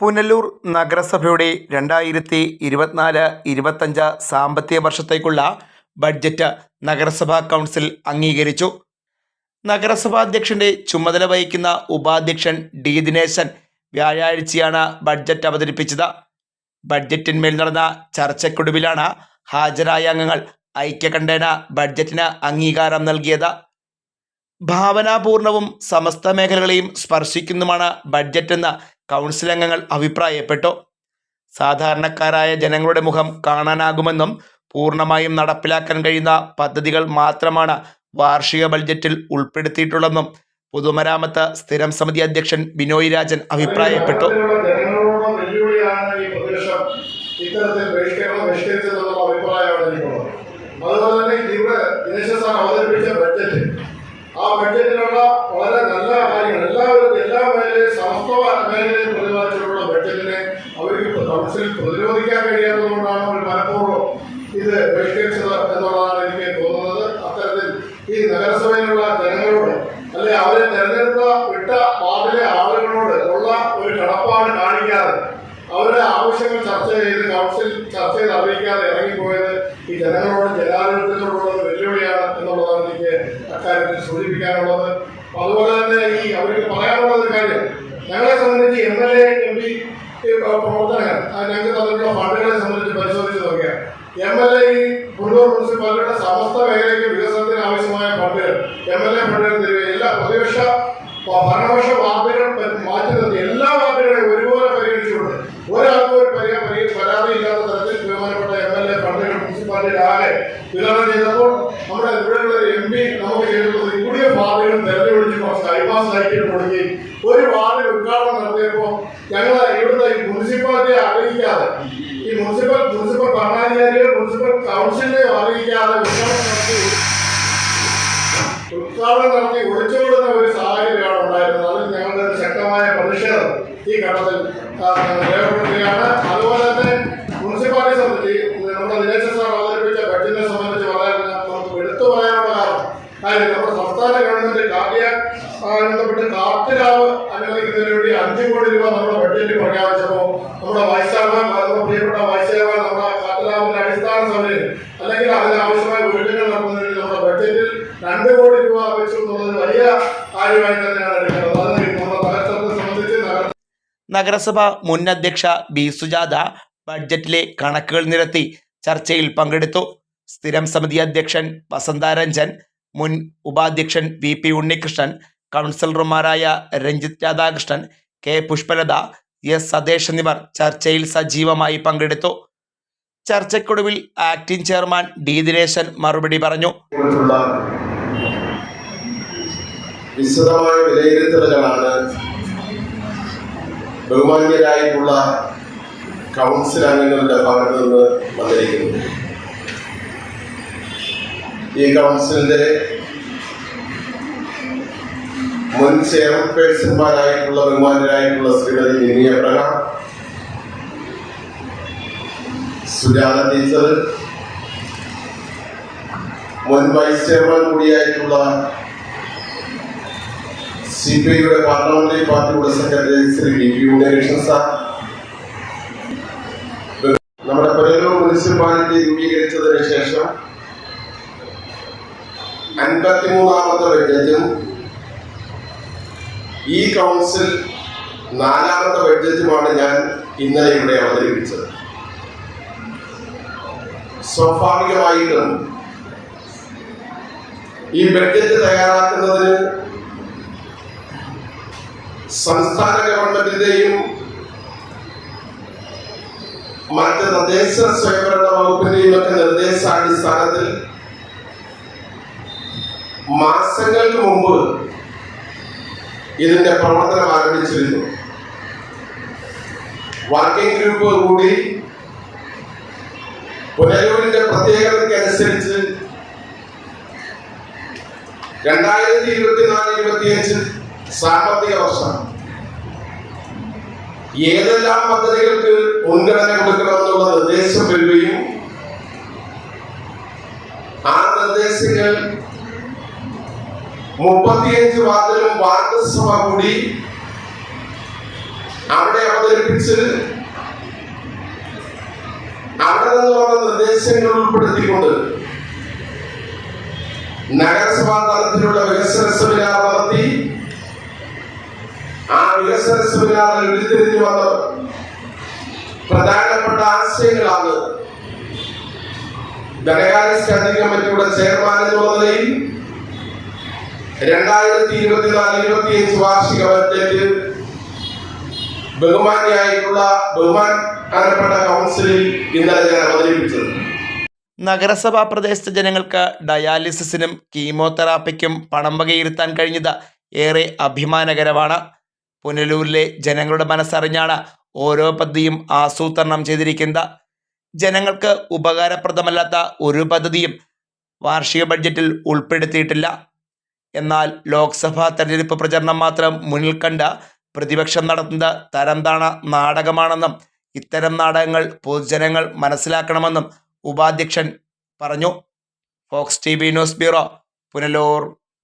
പുനലൂർ നഗരസഭയുടെ രണ്ടായിരത്തി ഇരുപത്തിനാല് ഇരുപത്തഞ്ച് സാമ്പത്തിക വർഷത്തേക്കുള്ള ബഡ്ജറ്റ് നഗരസഭാ കൗൺസിൽ അംഗീകരിച്ചു. നഗരസഭാ അധ്യക്ഷന്റെ ചുമതല വഹിക്കുന്ന ഉപാധ്യക്ഷൻ ഡി. ദിനേശൻ വ്യാഴാഴ്ചയാണ് ബഡ്ജറ്റ് അവതരിപ്പിച്ചത്. ബഡ്ജറ്റിന്മേൽ നടന്ന ചർച്ചയ്ക്കൊടുവിലാണ് ഹാജരായ അംഗങ്ങൾ ഐക്യകണ്ഠേന ബഡ്ജറ്റിന് അംഗീകാരം നൽകിയത്. ഭാവനാപൂർണവും സമസ്ത മേഖലകളെയും സ്പർശിക്കുന്നതുമാണ് ബഡ്ജറ്റെന്ന് കൗൺസിൽ അംഗങ്ങൾ അഭിപ്രായപ്പെട്ടു? സാധാരണക്കാരായ ജനങ്ങളുടെ മുഖം കാണാനാകുമെന്നും പൂർണമായും നടപ്പിലാക്കാൻ കഴിയുന്ന പദ്ധതികൾ മാത്രമാണ് വാർഷിക ബഡ്ജറ്റിൽ ഉൾപ്പെടുത്തിയിട്ടുള്ളതെന്നും പൊതുമരാമത്ത് സ്ഥിരം സമിതി അധ്യക്ഷൻ ബിനോയ് രാജൻ അഭിപ്രായപ്പെട്ടു ജനങ്ങളോടുള്ള വെല്ലുവിളിയാണ് ഈ പ്രതിപക്ഷം ഇത്തരത്തിൽ ബഹിഷ്കരണം ബഹിഷ്കരിച്ചതെന്നുള്ള അഭിപ്രായമാണ് എനിക്കുള്ളത് അതുപോലെ തന്നെ ഇവിടെ ദിനേശ സാർ അവതരിപ്പിച്ച ബഡ്ജറ്റ് ആ ബഡ്ജറ്റിലുള്ള വളരെ നല്ല കാര്യങ്ങൾ എല്ലാവരും എല്ലാ മേഖലയും സമസ്ത മേഖലയും പ്രതിപാദിച്ചിട്ടുള്ള ബഡ്ജറ്റിനെ അവർക്ക് കൗൺസിലിൽ പ്രതിരോധിക്കാൻ കഴിയാത്തതുകൊണ്ടാണ് അവർ മനഃപൂർവം ഇത് ബഹിഷ്കരിച്ചത് എന്നുള്ളതാണ് എനിക്ക് തോന്നുന്നത് അത്തരത്തിൽ ഈ നഗരസഭയിലുള്ള ജനങ്ങളോട് അല്ലെ അവരെ തെരഞ്ഞെടുത്ത വിട്ട വാർഡിലെ ആളുകളോട് ഉള്ള ഒരു കടപ്പാട് കാണിക്കാതെ അവരുടെ ആവശ്യങ്ങൾ ചർച്ച ചെയ്ത് കൗൺസിൽ ചർച്ച ചെയ്ത് അറിയിക്കാതെ ഇറങ്ങിപ്പോയത് ഈ ജനങ്ങളോട് ജനാധിപത്യത്തോടുള്ള വെല്ലുവിളിയാണ് എന്നുള്ളതാണ് എനിക്ക് അക്കാര്യത്തിൽ സൂചിപ്പിക്കാനുള്ളത്. അതുപോലെ തന്നെ ഈ അവർക്ക് പറയാനുള്ള ഒരു കാര്യം. ഞങ്ങളെ സംബന്ധിച്ച് M L A M P പ്രവർത്തനങ്ങൾ ആ ഞങ്ങൾക്ക് തന്നിട്ടുള്ള ഫണ്ടുകളെ സംബന്ധിച്ച് പരിശോധിച്ച് നോക്കിയാൽ എം എൽ എ ഈ പുനലൂർ മുനിസിപ്പാലിറ്റിയുടെ സമസ്ത മേഖലയ്ക്ക് വികസനത്തിന് ആവശ്യമായ ഫണ്ടുകൾ എം എൽ എ ഫണ്ടുകൾ തരിക എല്ലാ പ്രതിപക്ഷ പ- ഭരണപക്ഷ വാർഡുകൾ പ- മാറ്റി നിർത്തി എല്ലാ വാർഡുകളെയും ഒരുപോലെ പരിഗണിച്ചുകൊണ്ട് ഒരാൾക്കും ഒരു പരി പരി പരാതി ഇല്ലാത്ത തരത്തിൽ ബഹുമാനപ്പെട്ട എം എൽ എ ഫണ്ടുകൾ മുനിസിപ്പാലിറ്റിയുടെ ആകെ വിതരണം ചെയ്തപ്പോൾ നമ്മുടെ ഇവിടെയുള്ള എം പി നമുക്ക് ചെയ്തിട്ടുള്ളത് കൂടിയ വാർഡുകൾ വിളിച്ചു കൈമാസ് ലൈറ്റിന് കൊടുക്കുകയും ഒരു വാർഡിൽ ഉദ്ഘാടനം നടത്തിയപ്പോ ഞങ്ങൾ ഇവിടുത്തെ ഈ മുനിസിപ്പാലിറ്റിയെ അറിയിക്കാതെ ഈ മുനിസിപ്പൽ മുനിസിപ്പൽ ഭരണാധികാരികൾ മുനിസിപ്പൽ കൗൺസിലിനെ അറിയിക്കാതെ ഉദ്ഘാടനം നടത്തി ഉദ്ഘാടനം നടത്തി ഒളിച്ചുവിടുന്ന ഒരു സാഹചര്യമാണ് ഉണ്ടായിരുന്നത് അതിൽ ഞങ്ങളുടെ ശക്തമായ പ്രതിഷേധം ഈ ഘട്ടത്തിൽ രേഖപ്പെടുത്തുകയാണ്. അതുപോലെ തന്നെ മുനിസിപ്പാലിറ്റി സംബന്ധിച്ച് നമ്മുടെ ദിനേശ സാർ അവതരിപ്പിച്ച ബഡ്ജറ്റിനെ സംബന്ധിച്ച് പറയാൻ നമുക്ക് എടുത്തു പറയാനുള്ള കാരണം കാര്യം നമ്മുടെ സംസ്ഥാന ഗവൺമെന്റ് കാർഡിയ ബന്ധപ്പെട്ട് കാർത്തിരാവ് അനുവദിക്കുന്നതിന് വേണ്ടി അഞ്ചു കോടി രൂപ നമ്മുടെ ബഡ്ജറ്റിൽ പ്രഖ്യാപിച്ചപ്പോൾ നമ്മുടെ വൈസ് ചെയർമാൻ നമ്മുടെ പ്രിയപ്പെട്ട വൈസ് ചെയർമാൻ നമ്മുടെ കാട്ടലാമിന്റെ അടിസ്ഥാന സമയം അല്ലെങ്കിൽ അതിനാവശ്യമായ വീടുകൾ നടത്തുന്നതിന് നമ്മുടെ ബഡ്ജറ്റിൽ രണ്ട് കോടി രൂപ വെച്ചു എന്നുള്ളത് വലിയ കാര്യമായി തന്നെയാണ് എടുക്കുന്നത് അത് നമ്മുടെ നഗരസഭയെ സംബന്ധിച്ച് നഗരസഭ മുൻ അധ്യക്ഷ ബി സുജാത ബഡ്ജറ്റിലെ കണക്കുകൾ നിരത്തി ചർച്ചയിൽ പങ്കെടുത്തു. സ്ഥിരം സമിതി അധ്യക്ഷൻ വസന്താരഞ്ജൻ മുൻ ഉപാധ്യക്ഷൻ വി പി ഉണ്ണികൃഷ്ണൻ കൗൺസിലർമാരായ രഞ്ജിത് രാധാകൃഷ്ണൻ കെ പുഷ്പലത എസ് സതേഷ് എന്നിവർ ചർച്ചയിൽ സജീവമായി പങ്കെടുത്തു. ചർച്ചയ്ക്കൊടുവിൽ ആക്ടിംഗ് ചെയർമാൻ ഡി ദിനേശൻ മറുപടി പറഞ്ഞു. വിശദമായ വിലയിരുത്തലുകളാണ് ബഹുമാന്യരായിട്ടുള്ള കൗൺസിൽ അംഗങ്ങളുടെ ഭാഗത്ത് നിന്ന് വന്നിരിക്കുന്നത്. ഈ കൗൺസിലിന്റെ മുൻ ചെയർപേഴ്സൺമാരായിട്ടുള്ള ബഹുമാനരായിട്ടുള്ള ശ്രീമതി മിനി എബ്രഹാം സുജാത ടീച്ചർ മുൻ വൈസ് ചെയർമാൻ കൂടിയായിട്ടുള്ള സി പി ഐയുടെ പാർലമെന്ററി പാർട്ടിയുടെ secretary Shri D P Unnikrishnan sir. നമ്മുടെ പുനലൂർ മുനിസിപ്പാലിറ്റി രൂപീകരിച്ചതിന് ശേഷം അൻപത്തിമൂന്നാമത്തെ ബഡ്ജറ്റും ഈ കൗൺസിൽ നാലാമത്തെ ബഡ്ജറ്റുമാണ് ഞാൻ ഇന്നലെ ഇവിടെ അവതരിപ്പിച്ചത്. സ്വാഭാവികമായിട്ടും ഈ ബഡ്ജറ്റ് തയ്യാറാക്കുന്നതിന് സംസ്ഥാന ഗവൺമെന്റിന്റെയും മറ്റ് തദ്ദേശ സ്വയംഭരണ വകുപ്പിന്റെയും ഒക്കെ നിർദ്ദേശാടിസ്ഥാനത്തിൽ മാസങ്ങൾക്ക് മുമ്പ് ഇതിന്റെ പ്രവർത്തനം ആരംഭിച്ചിരുന്നു. വർക്കിംഗ് ഗ്രൂപ്പ് കൂടി പുനലൂരിന്റെ പ്രത്യേകതയ്ക്കനുസരിച്ച് രണ്ടായിരത്തി ഇരുപത്തിനാല് ഇരുപത്തിയഞ്ച് സാമ്പത്തിക വർഷം. ഏതെല്ലാം പദ്ധതികൾക്ക് മുൻഗണന കൊടുക്കണമെന്നുള്ള നിർദ്ദേശം വരികയും ആ നിർദ്ദേശങ്ങൾ മുപ്പത്തിയഞ്ച് വാർഡിലും വാർഡ് സഭ കൂടി അവിടെ അവതരിപ്പിച്ച് അവിടെ നിന്നുള്ള നിർദ്ദേശങ്ങൾ ഉൾപ്പെടുത്തിക്കൊണ്ട് നഗരസഭാ തലത്തിലുള്ള വികസന സെമിനാർ നടത്തി ആ വികസന സെമിനാറിൽ ഉരുത്തിരിഞ്ഞു വന്ന പ്രധാനപ്പെട്ട ആശയങ്ങളാണ് ധനകാര്യ സ്റ്റാൻഡിംഗ് കമ്മിറ്റിയുടെ ചെയർമാൻ എന്നുള്ള നിലയിൽ രണ്ടായിരത്തി ഇരുപത്തിനാല് ഇരുപത്തി അഞ്ച് വാർഷിക ബജറ്റിൽ ബഹുമാനിയായിട്ടുള്ള ബഹുമാനപ്പെട്ട കൗൺസിലിൽ ഇന്നലെ ഞാൻ അവതരിപ്പിച്ചത്. നഗരസഭാ പ്രദേശത്തെ ജനങ്ങൾക്ക് ഡയാലിസിസിനും കീമോതെറാപ്പിക്കും പണം വകയിരുത്താൻ കഴിഞ്ഞത് ഏറെ അഭിമാനകരമാണ്. പുനലൂരിലെ ജനങ്ങളുടെ മനസ്സറിഞ്ഞാണ് ഓരോ പദ്ധതിയും ആസൂത്രണം ചെയ്തിരിക്കുന്നത്. ജനങ്ങൾക്ക് ഉപകാരപ്രദമല്ലാത്ത ഒരു പദ്ധതിയും വാർഷിക ബഡ്ജറ്റിൽ ഉൾപ്പെടുത്തിയിട്ടില്ല. എന്നാൽ ലോക്സഭാ തെരഞ്ഞെടുപ്പ് പ്രചരണം മാത്രം മുന്നിൽ കണ്ട പ്രതിപക്ഷം നടത്തുന്നത് തരംതാണ നാടകമാണെന്നും ഇത്തരം നാടകങ്ങൾ പൊതുജനങ്ങൾ മനസ്സിലാക്കണമെന്നും ഉപാധ്യക്ഷൻ പറഞ്ഞു. Fox T news bureau Punalur.